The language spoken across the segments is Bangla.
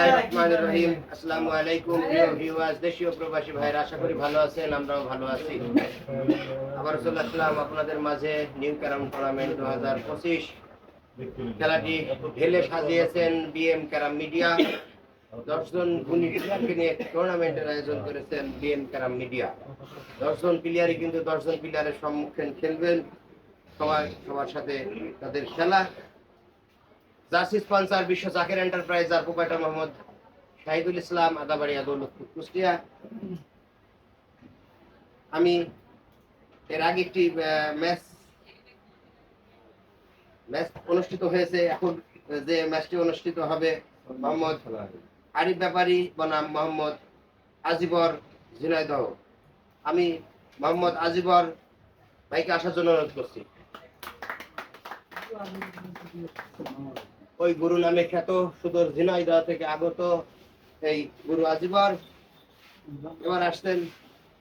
বিসমিল্লাহির রহমানির রহিম। আসসালামু আলাইকুম প্রিয় ভিউয়ার্স দেশীয় প্রবাসী ভাইরা আশা করি ভালো আছেন আমরাও ভালো আছি। আবার চলে আসলাম আপনাদের মাঝে নিউ ক্যারাম টুর্নামেন্ট দু হাজার পঁচিশ। খেলাটি ঢেলে সাজিয়েছেন বিএম ক্যারাম মিডিয়া। দশজন গুণী প্লেয়ারকে নিয়ে টুর্নামেন্টের আয়োজন করেছেন বিএম ক্যারাম মিডিয়া। দশজন প্লেয়ারই কিন্তু দশজন প্লেয়ারের সম্মুখীন খেলবেন। সবাই সবার সাথে তাদের খেলা। জার্সি স্পন্সর বিশ্ব জাকির এন্টারপ্রাইজ আর প্রোপাইটার মোহাম্মদ শাহিদুল ইসলাম আদাবাড়িয়া দৌলতপুর কুষ্টিয়া। আমি এর আগে একটি ম্যাচ ম্যাচ অনুষ্ঠিত হয়েছে। এখন যে ম্যাচটি অনুষ্ঠিত হবে মোহাম্মদ আরিফ ব্যাপারী, বনাম মোহাম্মদ আজিবর ঝিনাইদহ। আমি মোহাম্মদ আজিবর ভাইকে আসার জন্য অনুরোধ করছি। ওই গুরু নামে খ্যাত সুদূর ঝিনাইদহ থেকে আগত এই গুরু আজিবর। এবার আসতেন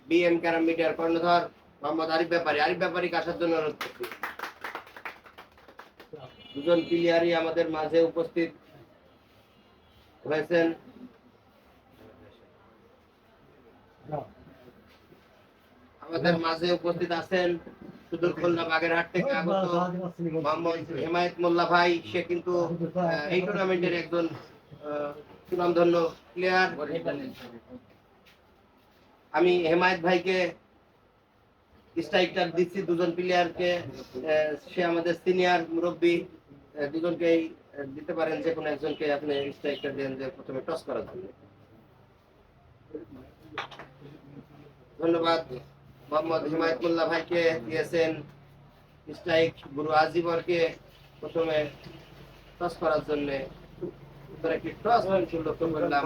বিএম ক্যারাম মিডিয়ার কর্ণধর মোহাম্মদ আরিফ ব্যাপারী। আরিফ ব্যাপারীকে আসার জন্য অনুরোধ করছি দুজন প্লেয়ারই আমাদের মাঝে উপস্থিত হয়েছেন আমাদের মাঝে উপস্থিত আছেন সুদূর খুলনা বাগেরহাট থেকে আগত মোহাম্মদ হেমায়ত মোল্লা ভাই সে কিন্তু এই টুর্নামেন্টের একজন সুনামধন্য প্লেয়ার আমি হেমায়ত ভাইকে স্ট্রাইকটার দিচ্ছি দুজন প্লেয়ারকে সে আমাদের সিনিয়র মুরব্বী। দুজনকেই দিতে পারেন যে কোনো একজনকে আপনি স্ট্রাইকটা দেন যে প্রথমে টস করার জন্য। ধন্যবাদ। মোহাম্মদ হিমায়তুল্লাহ ভাইকে দিয়েছেন স্ট্রাইক গুরু আজিবরকে প্রথমে টস করার জন্য উত্তরে একটি টস লক্ষ্য করলাম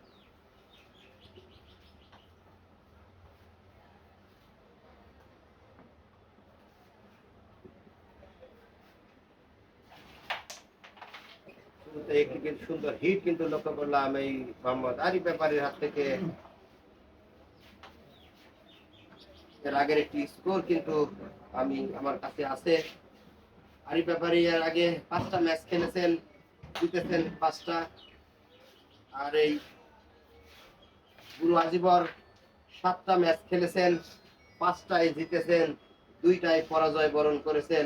একটি কিন্তু সুন্দর হিট কিন্তু লক্ষ্য করলাম এই মোহাম্মদ আরিফ হাত থেকে। এর আগের একটি স্কোর কিন্তু আমি আমার কাছে আছে। আরিফ এর আগে পাঁচটা ম্যাচ খেলেছেন, জিতেছেন পাঁচটা। আর এই গুরু আজিবর সাতটা ম্যাচ খেলেছেন পাঁচটায় জিতেছেন দুইটায় পরাজয় বরণ করেছেন।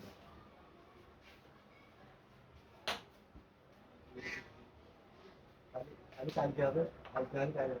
কালকে হবে কালকে হবে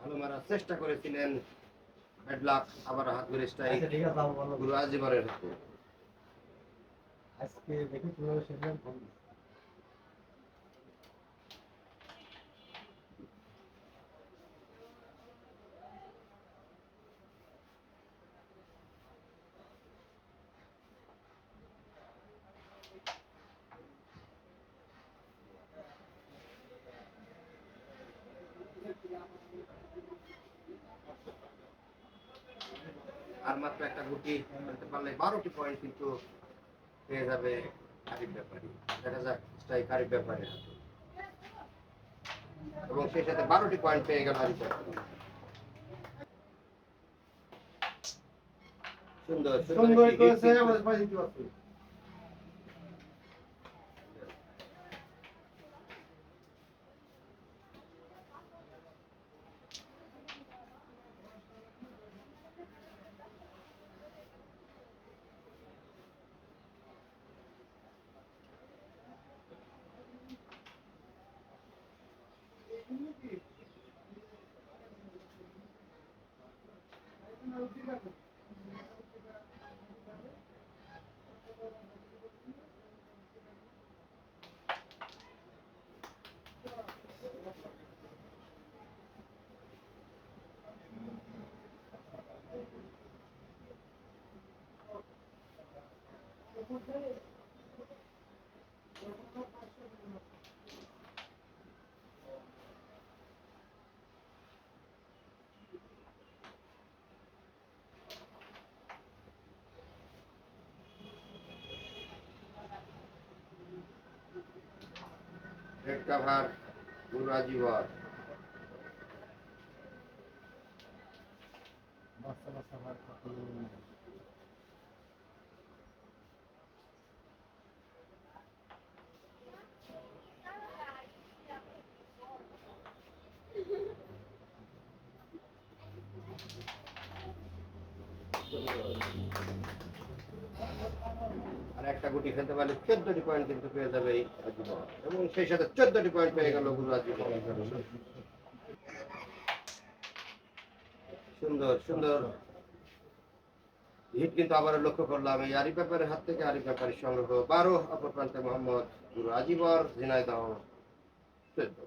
ভালো মারার চেষ্টা করেছিলেন। ব্যাড লাক আবার হাত ধরে স্ট্রাইক আচ্ছা ঠিক আছে যাব বলো গুরু আজিবরের হাতে। আজকে দেখে কীভাবে সেদিন আর মাত্র একটা গুটি করতে পারলে বারোটি পয়েন্ট কিন্তু পেয়ে যাবে আরিফ ব্যাপারী। দেখা যাক স্ট্রাইক আরিফ ব্যাপারীর হাতে এবং সেই সাথে বারোটি পয়েন্ট পেয়ে গেল আরিফ ব্যাপারী। সুন্দর সুন্দর একটি করেছে hit আমাদের পাশে কি আছে রেড কাভার গুরু আজিবর বাচ্চা বাচ্চা ভাই কত আর একটা গুটি খেলতে পারলে চোদ্দটি পয়েন্ট কিন্তু পেয়ে যাবে এই আজীবন। এবং সেই সাথে চোদ্দটি পয়েন্ট পেয়ে গেল আজীবন। সুন্দর সুন্দর। হিট কিন্তু আবারও লক্ষ্য করলাম এই আরিফ ব্যাপারের হাত থেকে আরিফ ব্যাপারের সংগ্রহ। বারো, অপর প্রান্তে মোহাম্মদ গুরু আজিবর ঝিনাইদহ, চোদ্দ।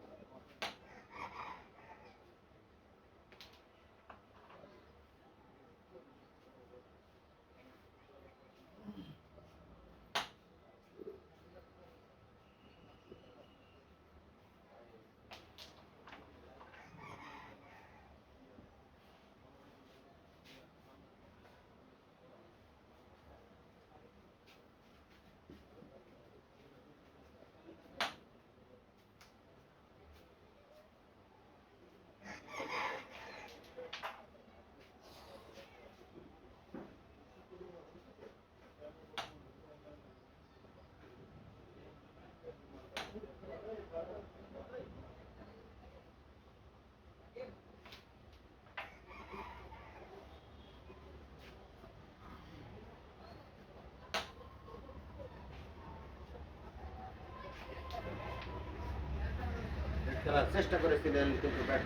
খেলার চেষ্টা করেছিলেন কিন্তু ব্যাট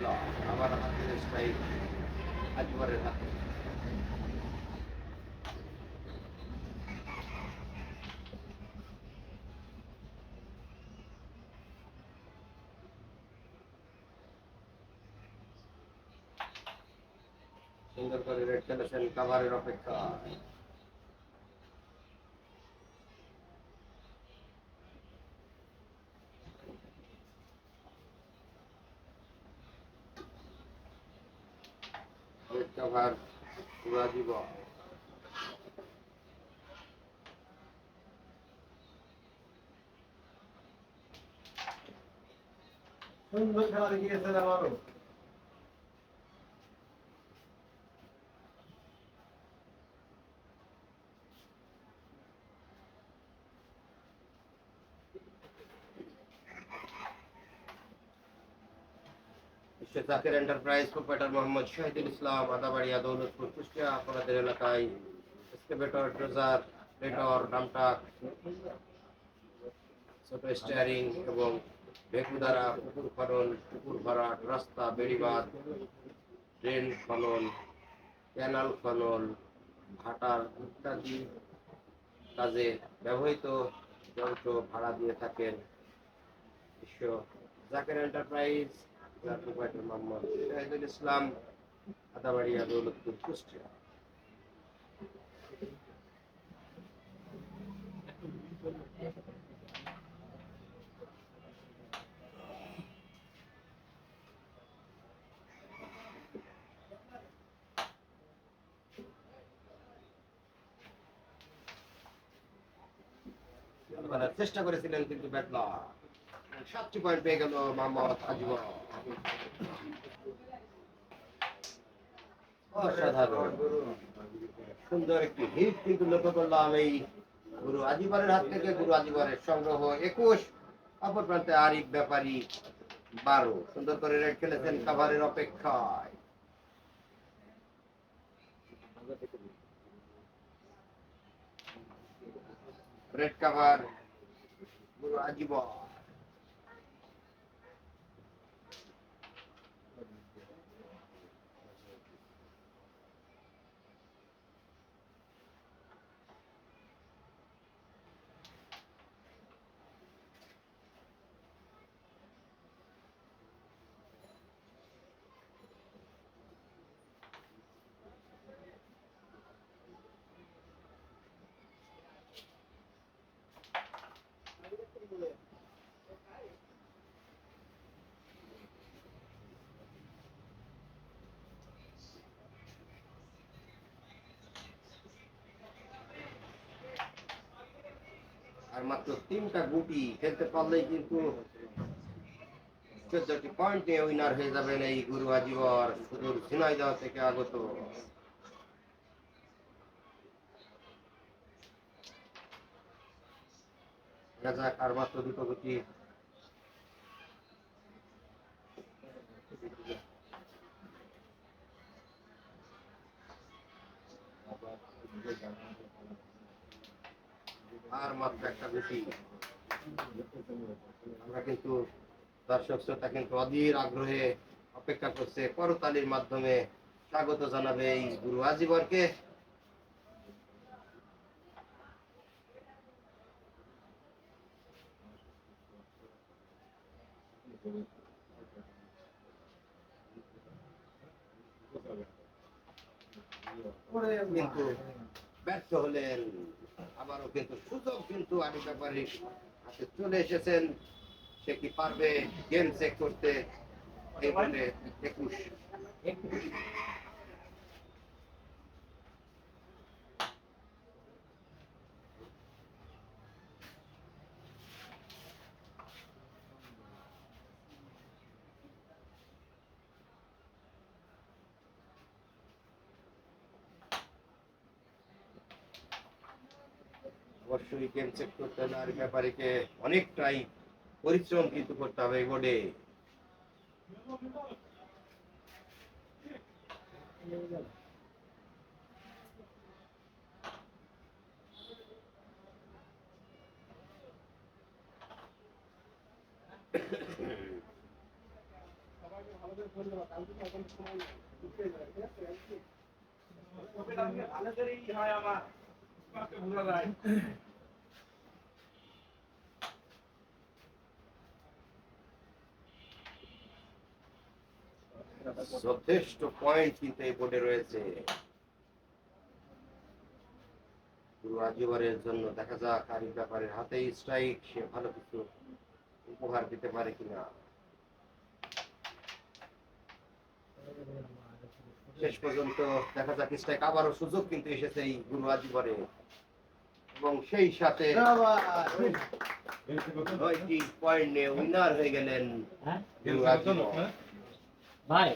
আবার হাতের স্ট্রাইক আকবরের হাতে। রেড পুরা জীবন খেলা দেখিয়েছে আমারও জাকের এন্টারপ্রাইজ প্রোপাইটার মোহাম্মদ শাহিদুল ইসলাম আদাবাড়িয়া দৌলতপুর কুষ্টিয়া আপনাদের এলাকায় এক্সকেভেটর ড্রেজার প্লেটর ডামটাক ছোট স্টিয়ারিং এবং ভেকু দ্বারা পুকুর খনন, পুকুর ভরাট, রাস্তা, বেড়িবাঁধ ড্রেন খনন ক্যানাল খনন ভাটার ইত্যাদি কাজে ব্যবহৃত যন্ত্র ভাড়া দিয়ে থাকেন বিশ্ব জাকের এন্টারপ্রাইজ ইসলাম আদাবাড়িয়া দৌলতপুর কুষ্টিয়া চেষ্টা করেছিলেন কিন্তু ব্যাটলা সাতটি পয়েন্ট পেয়ে গেল মোহাম্মদ আজীবন অসাধারণ। সুন্দর একটি হিট কিন্তু লক্ষ্য করলাম এই গুরু আজিবারের হাত থেকে গুরু আজিবারের সংগ্রহ একুশ। অপর প্রান্তে আরিফ ব্যাপারী বারো। সুন্দর করে রেড খেলেছেন কাভারের অপেক্ষায়। রেড কাভার গুরু আজীবন মাত্র তিনটা গুটি খেলতে পারলেই কিন্তু চোদ্দটি পয়েন্ট নিয়ে উইনার হয়ে যাবেন এই গুরু আজীবর। সুদূর ঝিনাইদহ থেকে আগত। আর মাত্র দুটো গুটি আমরা কিন্তু দর্শক শ্রোতা কিন্তু অধীর আগ্রহে অপেক্ষা করছে করতালির মাধ্যমে স্বাগত জানাবে এই গুরু কিন্তু ব্যর্থ হলেন আবারও কিন্তু সুযোগ কিন্তু আমি ব্যাপারে হাতে চলে এসেছেন। সে কি পারবে? গেম চেক করতে? এই একুশ। অবশ্যই গেম চেক করতে হলে আর ব্যাপারীকে অনেকটাই পরিশ্রম কিন্তু করতে হবে এই বোর্ডে যথেষ্ট পয়েন্ট কিন্তু এই বোর্ডে রয়েছে। গুরু আজিবরের জন্য দেখা যাক ব্যাপারের হাতে স্ট্রাইক সে ভালো কিছু উপহার দিতে পারে কিনা। শেষ পর্যন্ত দেখা যাক স্ট্রাইক আবারও সুযোগ কিন্তু এসেছে এই গুরু আজিবরে এবং সেই সাথে নয়টি পয়েন্ট নিয়ে উইনার হয়ে গেলেন গুরু ভাই।